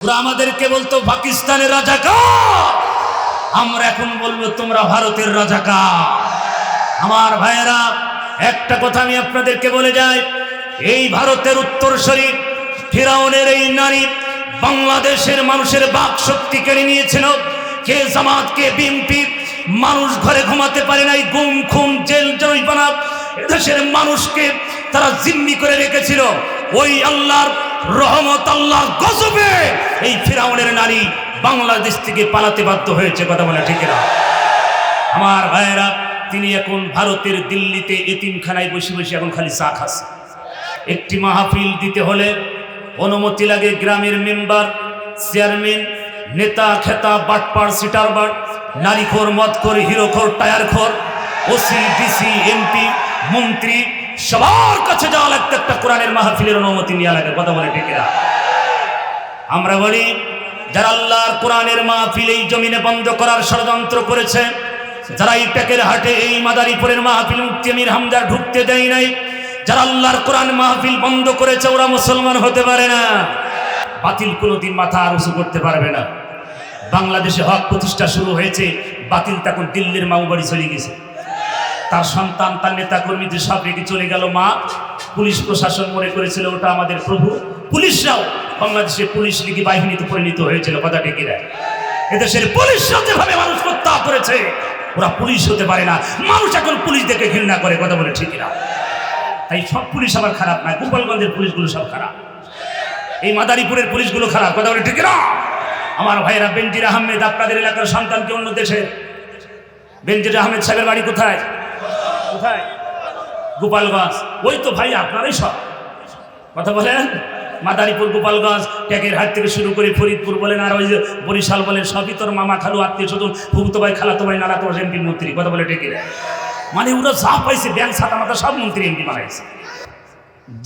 ওরা আমাদেরকে বলতো, পাকিস্তানের রাজাকা আমরা এখন বলব, তোমরা ভারতের রাজাকা আমার ভাইয়েরা, একটা কথা আমি আপনাদেরকে বলে যাই, এই ভারতের উত্তর শরীফ ফিরাউনের এই নারী বাংলাদেশের মানুষের বাক শক্তি কেড়ে নিয়েছিল। কে জামাত, কে বিএনপি, মানুষ ঘরে ঘুমাতে পারে নাই, গুম খুম জেল, জরিমানা, এদেশের মানুষকে তারা জিম্মি করে রেখেছিল। ওই আল্লাহর রহমত আল্লাহ গজবে এই ফিরাউনের নারী বাংলাদেশ থেকে পালাতে বাধ্য হয়েছে, কথা বলে ঠিক না আমার ভাইয়েরা, তিনি এখন ভারতের দিল্লিতে এতিমখানায় বসে বসে এখন খালি চা খাচ্ছে। একটি মাহফিল দিতে হলে অনুমতি লাগে গ্রামের মেম্বার, চেয়ারম্যান, নেতা, খেতা, বাটপার, সিটার বাট নারীখোর, মদখোর টায়ার খোর ওসি, ডিসি, এমপি, মন্ত্রী সবার কাছে যাওয়া লাগতো একটা কোরআনের মাহফিলের অনুমতি নেওয়া লাগে, কথা বলে টেকেরা আমরা বলি, যারা আল্লাহর কোরআনের মাহফিল এই জমিনে বন্ধ করার ষড়যন্ত্র করেছে, যারা এই প্যাকের হাটে এই মাদারীপুরের মাহফিল মুক্তি আমির হামদা ঢুকতে দেয় নাই, যারা আল্লাহর কোরআন মাহফিল বন্ধ করেছে, ওরা মুসলমান হতে পারে না। বাতিল কোনোদিন মাথা আর উঁচু করতে পারবে না। বাংলাদেশে হক প্রতিষ্ঠা শুরু হয়েছে, বাতিল তখন দিল্লির মামু বাড়ি চলে গেছে। তার সন্তান, তার নেতা কর্মীদের সব রেখে চলে গেল, মা, পুলিশ প্রশাসন মনে করেছিল ওটা আমাদের প্রভু। পুলিশরাও বাংলাদেশের পুলিশ লিগি বাহিনীতে পরিণত হয়েছিল, কথা টেকে দেয় এদেশের পুলিশরাও যেভাবে মানুষ হত্যা করেছে, ওরা পুলিশ হতে পারে না। মানুষ এখন পুলিশ দেখে ঘৃণা করে, কথা বলে ঠিক না তাই সব পুলিশ আবার খারাপ নয়, গোপালগঞ্জের পুলিশগুলো সব খারাপ। এই মাদারীপুরের পুলিশগুলো খারাপ, কথা বলে ঠিক না আমার ভাইয়েরা, বেনজির আহমেদ, আপনাদের এলাকার সন্তানকে অন্য দেশের? বেনজির আহমেদ সাহেবের বাড়ি কোথায়? কোথায়? গোপালগঞ্জ। ওই তো ভাই, আপনারাই সব। কথা বলেন? মাদারীপুর, গোপালগঞ্জ ট্যাকের হাট থেকে শুরু করে ফরিদপুর বলেন, আর ওই যে বরিশাল বলেন, সবই তোর মামা খালু, আত্মীয় স্বজন, ফুফুতো ভাই, খালাতো ভাই, নানা তোর এমপি মন্ত্রী? কথা বলে টেকে। মানে ওরা যা পাইছে, ব্যাংক ছাতা মাথা সব মন্ত্রী এমপি বানাইছে।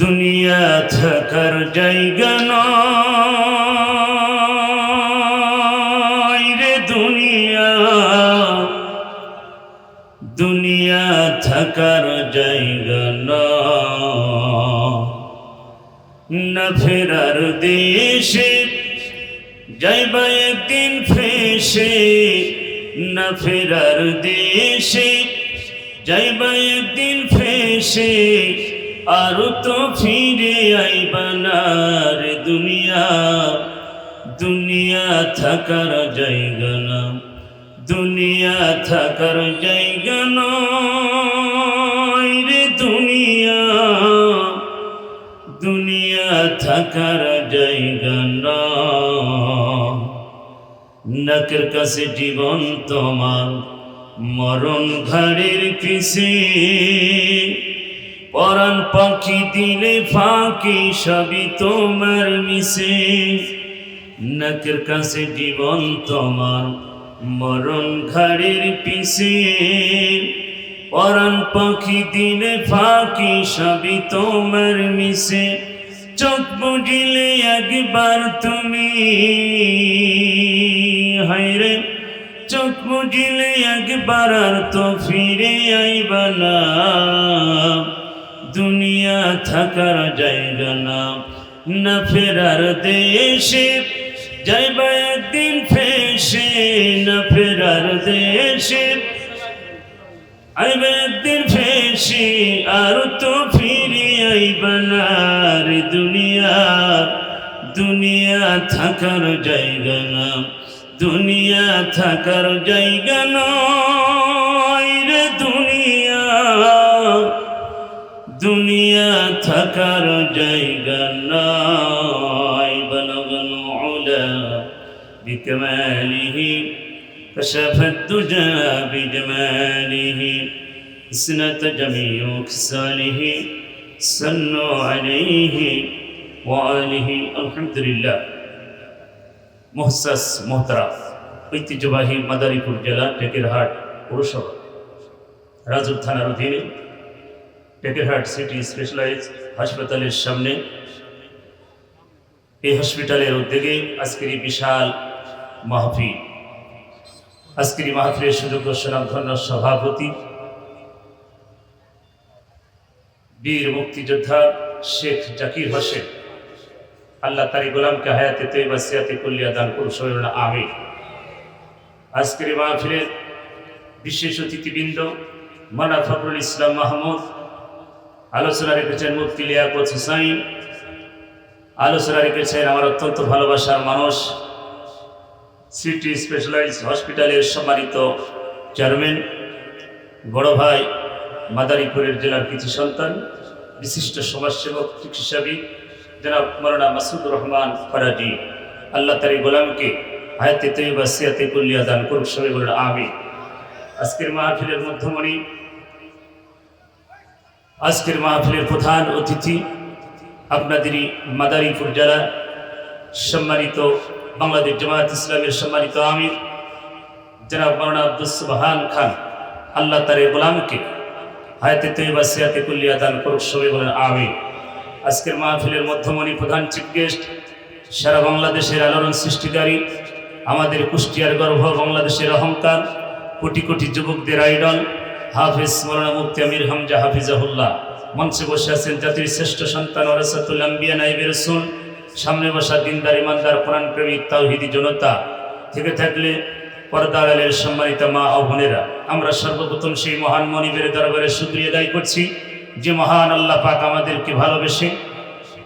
দুনিয়া থাকার জায়গা নয় রে দুনিয়া। দুনিয়া থাকার জায়গা নয় না ফেরার দেশে যাইবা একদিন ফেসে। না ফেরার দেশে যাইবা একদিন ফেসে। আর তো ফিরে আইবা না রে দুনিয়া। দুনিয়া থাকার জায়গা না। দুনিয়া থাকার জায়গা নয় রে দুনিয়া। দুনিয়া থাকার জায়গা নাকের কাছে জীবন তোমার মরণ ঘাড়ের কৃষি পরাণ পাখি দিলে ফাঁকি সবই তোমার মিশে নাকের কাছে জীবন তোমার মরণ ঘাড়ের পিছে, পরাণ পাখি দিনে ফাঁকি সবই তোমার মিশে চোখ বুঝিলে একবার তুমি হাইরে চোখ বুঝিলে একবার আর তো ফিরে আইবা না। দুনিয়া থাকার জায়গা না না ফেরার দেশে। যাইবা একদিন ফেসে না ফেরার দেশে। আইবা একদিন ফেসে আর তো ফিরে আইবা না রে দুনিয়া। দুনিয়া থাকার জায়গা না, দুনিয়া থাকার জায়গা নয় রে দুনিয়া। দুনিয়া থাকার জায়গা নয় উলা بكماله كشف الدجى بجماله سنة جميع كسانه سنوا عليه وآله الحمد لله মোহসাস মোহতারা ঐতিহ্যবাহী মাদারীপুর জেলা টেকেরহাট পৌরসভা রাজুর থানার অধীনে টেকেরহাট সিটি স্পেশালাইজ হাসপাতালের সামনে এই হসপিটালের উদ্যোগে আজকের এই বিশাল মাহফিল। আজকের এই মাহফিলের সুযোগ্য সুনামধন্য সভাপতি, বীর মুক্তিযোদ্ধা শেখ জাকির হোসেন। আল্লাহ তারি গোলামকে হায়াতে তৈবা সিয়াতে কুল্লিয়া দান করুন আমিন। আজকের এই মাহফিলের বিশেষ অতিথিবৃন্দ মানা ফখরুল ইসলাম মাহমুদ, আলোচনা রেখেছেন মুফতি লিয়াকত হুসাইন। আলোচনা রেখেছেন আমার অত্যন্ত ভালোবাসার মানুষ সিটি স্পেশালাইজ হসপিটালের সম্মানিত চেয়ারম্যান, বড় ভাই, মাদারীপুরের জেলার কিছু সন্তান, বিশিষ্ট সমাজসেবক, চিকিৎসাবিদ, জনাব মৌলানা মাসুদুর রহমান ফরাজি। আল্লাহ তারি গোলামকে হায়াতে তৈবা সিয়াতে কুল্লিয়া দান করুক, সবাই বলুন আমি আজকের মাহফিলের মধ্যমণি, আজকের মাহফিলের প্রধান অতিথি আপনাদেরই মাদারীপুর জেলা সম্মানিত বাংলাদেশ জামায়াত ইসলামের সম্মানিত আমির, জনাব মৌলানা আব্দুল সুবহান খান। আল্লাহ তার এই গোলামকে হায়াতে তৈবা সিয়াতে কুল্লিয়া দান করুক, সবাই বলেন আমি আজকের মাহফিলের মধ্যমণি প্রধান চিফ গেস্ট, সারা বাংলাদেশের আলোড়ন সৃষ্টিকারী, আমাদের কুষ্টিয়ার গর্ভ বাংলাদেশের অহংকার, কোটি কোটি যুবকদের আইডল, হাফিজ মৌলানা মুফতি আমির হামজা হাফিজাহুল্লাহ। মঞ্চে বসে আছেন জাতির শ্রেষ্ঠ সন্তান ওরাসাতুল আম্বিয়া নাইবের রসুল সামনে বসা দিনদার, ইমানদার কোরআন প্রেমিক তাওহিদি জনতা থেকে থাকলে পর্দার আলের সম্মানিত মা ও বোনেরা, আমরা সর্বপ্রথম সেই মহান মনিবের দরবারে শুক্রিয়া দায়ী করছি যে মহান আল্লাহ পাক আমাদেরকে ভালোবেসে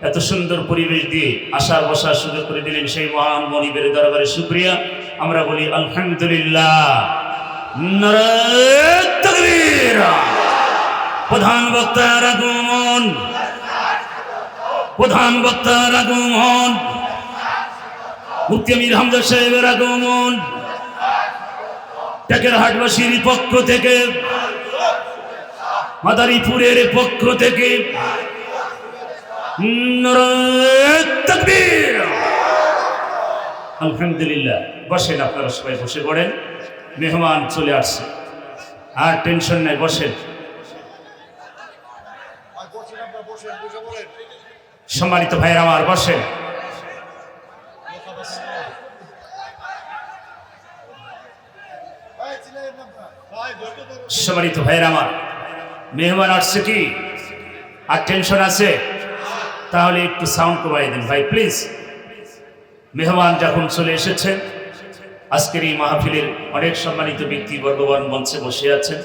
এত সুন্দর পরিবেশ দিয়ে আসার বসার সুযোগ করে দিলেন সেই মহান মনিবের দরবারে শুক্রিয়া। আমরা বলি, আলহামদুলিল্লাহ। প্রধান বক্তার আগমন প্রধান বক্তার আগমন মুক্তি আমির হামজা সাহেবের আগমন টেকের হাটবাসীর পক্ষ থেকে, মাদারীপুরের পক্ষ থেকে। আলহামদুলিল্লাহ, বসেন আপনারা সবাই, বসে পড়েন। মেহমান চলে আসছে। আর টেনশন নাই, বসেন আর বসেন আপনারা বসেন বসে বলেন সম্মানিত ভাইয়ের আমার ধরো সম্মানিত ভাইয়ের আমার, মেহমান আসছে কি? আর টেনশন আছে? তাহলে একটু সাউন্ড কমাই দেন ভাই প্লিজ মেহমান যখন চলে এসেছেন, আজকের এই মাহফিলের অনেক সম্মানিত ব্যক্তি বর্গবান মঞ্চে বসে আছেন।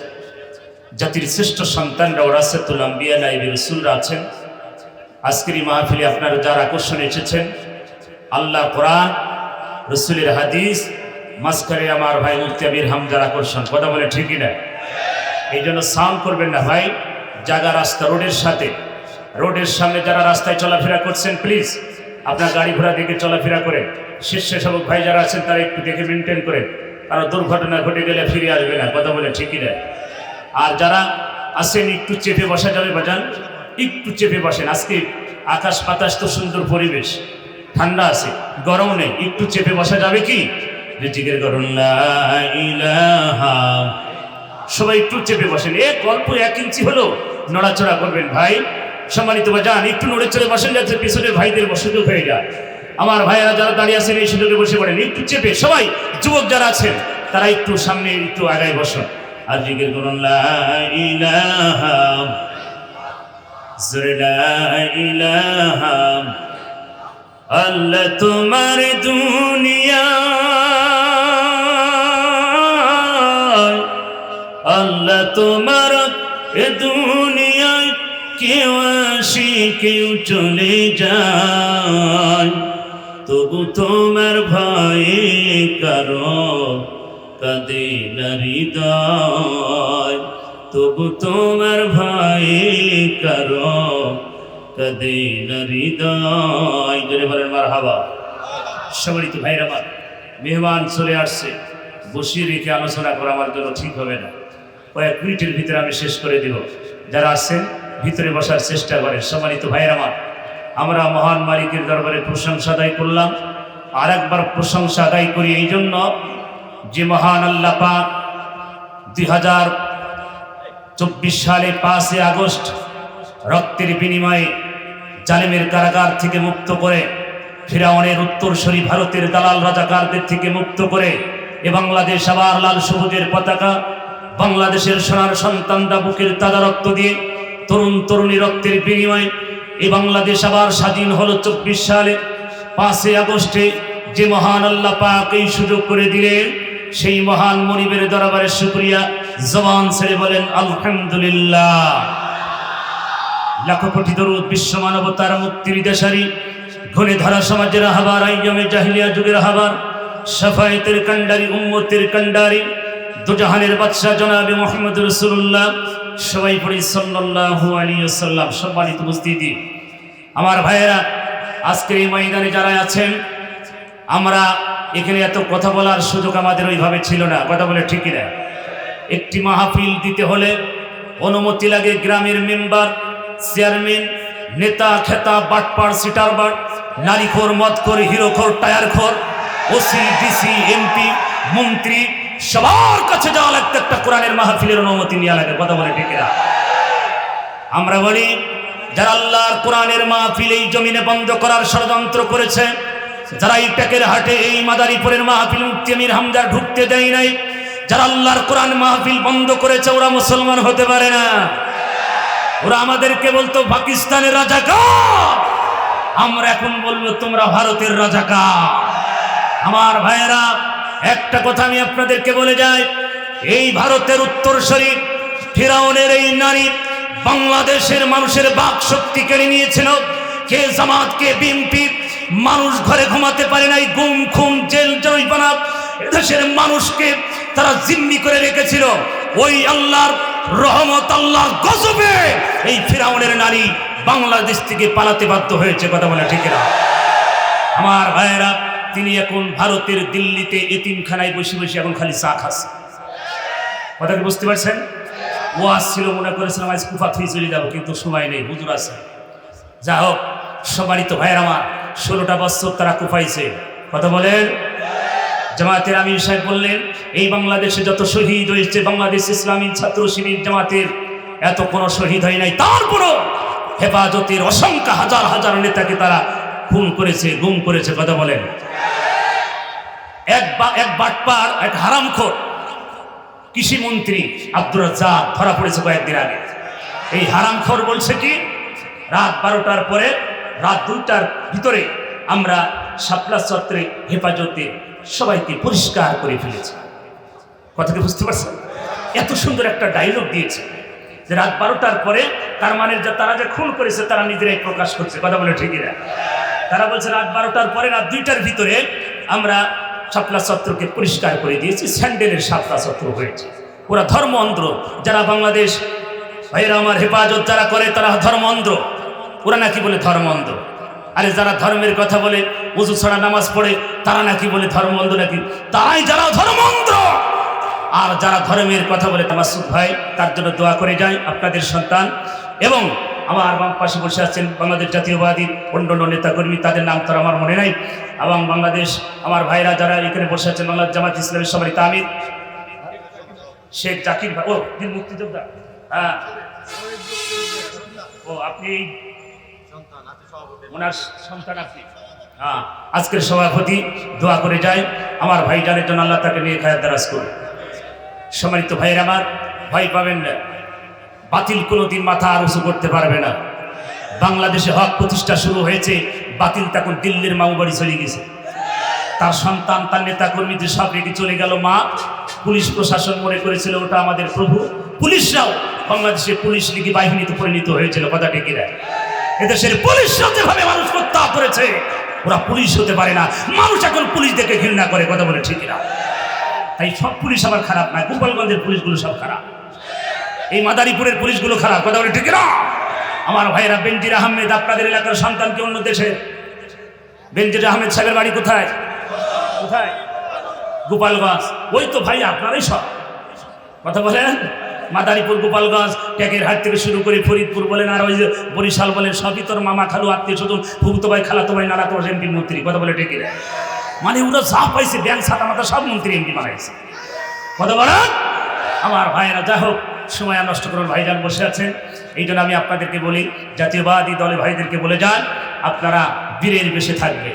জাতির শ্রেষ্ঠ সন্তানরা ওরাসাতুল আম্বিয়া নাইবি রসুলরা আছেন। আজকের মাহফিলে আপনারা যার আকর্ষণ এসেছেন আল্লাহ কোরআন, রসুলের হাদিস, মাঝখানে আমার ভাই মুফতি আমির হামজার আকর্ষণ, কথা বলে ঠিকই না এই জন্য সাউন্ড করবেন না ভাই জায়গা রাস্তা রোডের সাথে। রোডের সামনে যারা রাস্তায় চলাফেরা করছেন প্লিজ আপনার গাড়ি ঘোড়া দেখে চলাফেরা করেন। স্বেচ্ছাসেবক ভাই যারা আছেন, তারা একটু দেখে মেনটেন করেন। কারণ দুর্ঘটনা ঘটে গেলে ফিরে আসবে না, কথা বলে ঠিকই না আর যারা আসেন, একটু চেপে বসা যাবে, বাজান। একটু চেপে বসেন। আজকে আকাশ বাতাস তো সুন্দর পরিবেশ। ঠান্ডা আছে, গরম নেই। একটু চেপে বসা যাবে কি? লা ইলাহা। সবাই একটু চেপে বসেন। এ গল্প এক ইঞ্চি হলো নড়াচড়া করবেন ভাই। সম্মানিত যান একটু নড়ে চড়ে বসেন যাতে পিছনে ভাইদের সুযোগ হয়ে যায়। আমার ভাইয়েরা যারা দাঁড়িয়ে আছেন, এই সুযোগে বসে পড়েন। একটু চেপে, সবাই যুবক যারা আছেন, তারা একটু সামনে একটু আগায় বসেন। আর জিজ্ঞেস করুন জোরে ইলাহা আল্লাহ তোমার দুনিয়া। আল্লাহ তোমার দুনিয়ায় কেউ আসি, কেউ চলে যায়। তবু তোমার ভয়ে কারও কাঁদে না হৃদয়। তবু তোমার ভাই কারও কাঁদে হৃদয়। জোরে বলেন মার হাবা সম্মানিত ভাইরা আমার মেহমান চলে আসছে। বসিয়ে রেখে আলোচনা করা আমার জন্য ঠিক হবে না। কয়েক মিনিটের ভিতরে আমি শেষ করে দিব। যারা আছেন, ভিতরে বসার চেষ্টা করেন। সম্মানিত ভাইয়ের, আমার, আমরা মহান মালিকের দরবারে প্রশংসা আদায় করলাম। আর একবার প্রশংসা আদায় করি এই জন্য যে মহান আল্লাহ পাক দুই হাজার চব্বিশ সালে পাঁচই আগস্ট রক্তের বিনিময়ে জালিমের কারাগার থেকে মুক্ত করে ফিরাউনের উত্তরসূরি ভারতের দালাল রাজাকারদের থেকে মুক্ত করে এ বাংলাদেশ আবার লাল সবুজের পতাকা, বাংলাদেশের সোনার সন্তানরা বুকের তাজা রক্ত দিয়ে তরুণ তরুণী রক্তের বিনিময়ে এ বাংলাদেশ আবার স্বাধীন হলো চব্বিশ সালে। পাঁচই আগস্টে যে মহান আল্লাহ এই সুযোগ করে দিলেন, সেই মহান মনিবের দরবারে শুক্রিয়া। জবান ছেড়ে বলেন, আলহামদুলিল্লাহ। লাখো কোটি দরুদ বিশ্ব মানবতার মুক্তির দেশারি ঘনে ধরা সমাজের হাবার আইয়মে জাহিলিয়া যুগের হাবার সাফায়েতের কান্ডারি উম্মতের কান্ডারি দুজাহানের বাদশাহ জনাবে মোহাম্মদ রসুল্লাহ সবাই পড়ি, সাল্লাল্লাহু আলাইহি ওয়াসাল্লাম, সম্মানিত উপস্থিতি। আমার ভাইয়েরা, আজকের এই ময়দানে যারা আছেন, আমরা এখানে এত কথা বলার সুযোগ আমাদের ওইভাবে ছিল না, কথা বলে ঠিকই না একটি মাহফিল দিতে হলে অনুমতি লাগে গ্রামের মেম্বার, চেয়ারম্যান, নেতা, খেতা, বাটপার সিটার বাট নারীখোর, মদখোর, হিরোখোর, টায়ারখোর, ওসি, ডিসি, এমপি, মন্ত্রী, সবার কাছে যাওয়া লাগতো একটা কোরআনের মাহফিলের অনুমতি নেওয়া লাগে, কথা বলে ঠিকিরা আমরা বলি, যারা আল্লাহর কোরআনের মাহফিল এই জমিনে বন্ধ করার ষড়যন্ত্র করেছে, যারা এই টেকের হাটে এই মাদারীপুরের মাহফিল মুক্তি আমির ঢুকতে দেয় নাই যারা আল্লাহর কোরআন মাহফিল বন্ধ করেছে, ওরা মুসলমান হতে পারে না। ওরা আমাদেরকে বলতো, পাকিস্তানের রাজাকার। আমরা এখন বলব, তোমরা ভারতের রাজাকার। আমার ভাইয়েরা, একটা কথা আমি আপনাদেরকে বলে যাই, এই ভারতের উত্তর শরীফ ফিরাউনের এই নারী বাংলাদেশের মানুষের বাক শক্তি কেড়ে নিয়েছিল। কে জামাত, কে বিএনপি, মানুষ ঘরে ঘুমাতে পারে নাই, গুম খুম জেল, জরিমানা, এদেশের মানুষকে তারা জিম্মি করে রেখেছিল। ওই আল্লাহর রহমত আল্লাহ গজবে এই ফিরাউনের নারী বাংলাদেশ থেকে পালাতে বাধ্য হয়েছে, কথা বলে ঠিক না আমার ভাইয়েরা, তিনি এখন ভারতের দিল্লিতে এতিমখানায় বসে বসে এখন খালি চা খাচ্ছে। কথা কি বুঝতে পারছেন? ও আসছিল মনে করেছিলাম, আজ কুফা থুই চলে যাব, কিন্তু সময় নেই, হুজুর আছে। যা হোক সবারই তো ভাইয়ের আমার, ষোলোটা বছর তারা কুফাইছে কথা বলেন? জামাতের আমির সাহেব বললেন, এই বাংলাদেশে যত শহীদ হয়েছে, বাংলাদেশ ইসলামী ছাত্র শিবির জামাতের, এত কোনো শহীদ হয় নাই। তারপরও হেফাজতের অসংখ্য হাজার হাজার নেতাকে তারা খুন করেছে, গুম করেছে, কথা বলেন। এক বা, এক বাটপার, এক হারামখোর কৃষিমন্ত্রী আব্দুর রাজ্জাক ধরা পড়েছে কয়েকদিন আগে। এই হারামখোর বলছে কি, রাত বারোটার পরে, রাত দুইটার ভিতরে আমরা শাপলা চত্রে হেফাজতে সবাইকে পরিষ্কার করে ফেলেছি। কথাকে বুঝতে পারছেন? এত সুন্দর একটা ডায়লগ দিয়েছে যে রাত বারোটার পরে তার মানে যে তারা যে খুন করেছে, তারা নিজেরাই প্রকাশ করছে। কথা বলে ঠিকই না। তারা বলছে, রাত বারোটার পরে রাত দুইটার ভিতরে আমরা শাপলা চত্রকে পরিষ্কার করে দিয়েছি, স্যান্ডেলের শাপলা চত্র হয়েছে। ওরা ধর্ম অন্ধ্র যারা বাংলাদেশ, ভাইয়েরা আমার হেফাজত যারা করে, তারা ধর্ম অন্ধ্র ওরা নাকি বলে ধর্ম অন্ধ আরে যারা ধর্মের কথা বলে, উজু ছড়া নামাজ পড়ে, তারা নাকি বলে ধর্ম অন্ধ নাকি? তারাই যারা ধর্ম অন্ধ আর যারা ধর্মের কথা বলে, তামাসুদ ভাই, তার জন্য দোয়া করে যায় আপনাদের সন্তান। এবং আমার বাম পাশে বসে আছেন বাংলাদেশ জাতীয়বাদী অন্যান্য নেতাকর্মী, তাদের নাম তো আমার মনে নাই। এবং বাংলাদেশ, আমার ভাইরা যারা এখানে বসে আছেন, বাংলাদেশ জামাত ইসলামের সবাই তামির শেখ জাকির ভাই, ও মুক্তিযোদ্ধা। হ্যাঁ ও, আপনি ওনার সন্তান আপনি হ্যাঁ আজকের সভাপতি দোয়া করে যায়। আমার ভাইজানের জন্য আল্লাহ তাকে নিয়ে খায়াত দারাজ করুন সম্মানিত ভাইয়ের আমার ভয় পাবেন না। বাতিল কোনো দিন মাথা আর উঁচু করতে পারবে না। বাংলাদেশে হক প্রতিষ্ঠা শুরু হয়েছে, বাতিল তখন দিল্লির মামু বাড়ি চলে গেছে। তার সন্তান, তার নেতা কর্মীদের সব রেখে চলে গেল মা, পুলিশ প্রশাসন মনে করেছিল ওটা আমাদের প্রভু। পুলিশরাও বাংলাদেশে পুলিশ লিগি বাহিনীতে পরিণত হয়েছিল কথা টেকিরা এদেশের পুলিশরাও যেভাবে মানুষ হত্যা করেছে। ওরা পুলিশ হতে পারে না। মানুষ এখন পুলিশ দেখে ঘৃণা করে, কথা বলে ঠিক না তাই সব পুলিশ আবার খারাপ না গোপালগঞ্জের পুলিশগুলো সব খারাপ। এই মাদারীপুরের পুলিশগুলো খারাপ, কথা বলে ঠিক না আমার ভাইয়েরা, বেনজির আহমেদ, আপনাদের এলাকার সন্তানকে অন্য দেশে বেনজির আহমেদ সাহেবের বাড়ি কোথায়? কোথায়? গোপালগঞ্জ। ওই তো ভাই আপনারাই সব। কথা বলেন? মাদারীপুর, গোপালগঞ্জ ট্যাকের হাত থেকে শুরু করে ফরিদপুর বলেন, আর ওই যে বরিশাল বলেন, সবই তোর মামা খালু, আত্মীয় স্বজন, ফুফতো ভাই, খালাতো ভাই, নানা তো এমপি, মন্ত্রী, কথা বলে দেয়। মানে ওরা যা পাইছে, ব্যাংক ছাতা মাথা সব মন্ত্রী এমপি বানাইছে। কথা বলেন আমার ভাইয়েরা, যা হোক, সময় নষ্ট করুন, ভাইজান বসে আছেন। এই জন্য আমি আপনাদেরকে বলি, জাতীয়বাদী দলে ভাইদেরকে বলে যান, আপনারা বীরের বেশে থাকবে।